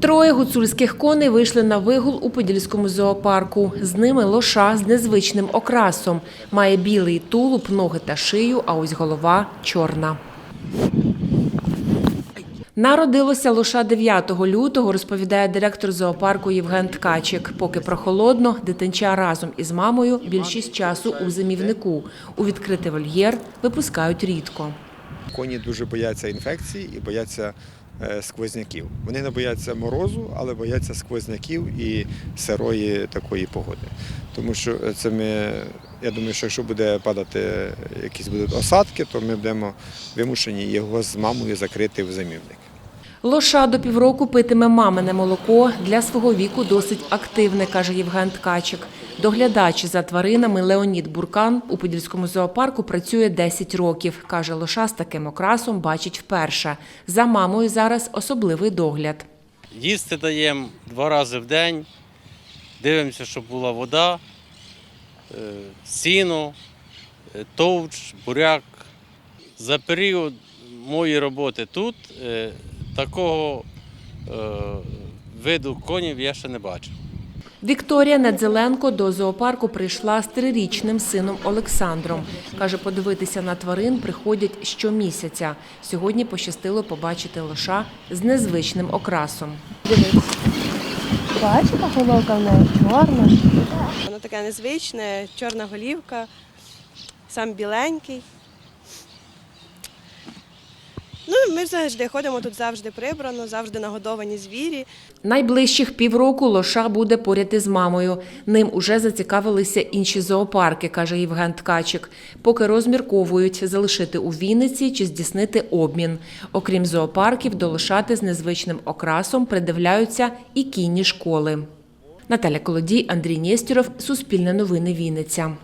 Троє гуцульських коней вийшли на вигул у Подільському зоопарку. З ними лоша з незвичним окрасом. Має білий тулуб, ноги та шию, а ось голова чорна. Народилося лоша 9 лютого, розповідає директор зоопарку Євген Ткачик. Поки прохолодно, дитинча разом із мамою більшість часу у зимівнику. У відкритий вольєр випускають рідко. Коні дуже бояться інфекцій і бояться сквозняків. Вони не бояться морозу, але бояться сквозняків і сирої такої погоди. Тому що це ми, я думаю, що якщо буде падати якісь будуть осадки, то ми будемо вимушені його з мамою закрити в замівник. Лоша до півроку питиме мамине молоко. Для свого віку досить активне, каже Євген Ткачик. Доглядач за тваринами Леонід Буркан у Подільському зоопарку працює 10 років. Каже, лоша з таким окрасом бачить вперше. За мамою зараз особливий догляд. Їсти даємо два рази в день, дивимося, щоб була вода, е, сіно, е, товч, буряк. За період моєї роботи тут е, такого е, виду конів я ще не бачив. Вікторія Недзеленко до зоопарку прийшла з трирічним сином Олександром. Каже, подивитися на тварин приходять щомісяця. Сьогодні пощастило побачити лоша з незвичним окрасом. Бачите, головка в неї чорна. Воно таке незвичне, чорна голівка, сам біленький. Ми завжди ходимо тут завжди прибрано, завжди нагодовані звірі. Найближчих півроку лоша буде поряд із мамою. Ним уже зацікавилися інші зоопарки, каже Євген Ткачик. Поки розмірковують залишити у Вінниці чи здійснити обмін. Окрім зоопарків, до лошати з незвичним окрасом придивляються і кінні школи. Наталя Колодій, Андрій Нєстєров, Суспільне новини Вінниця.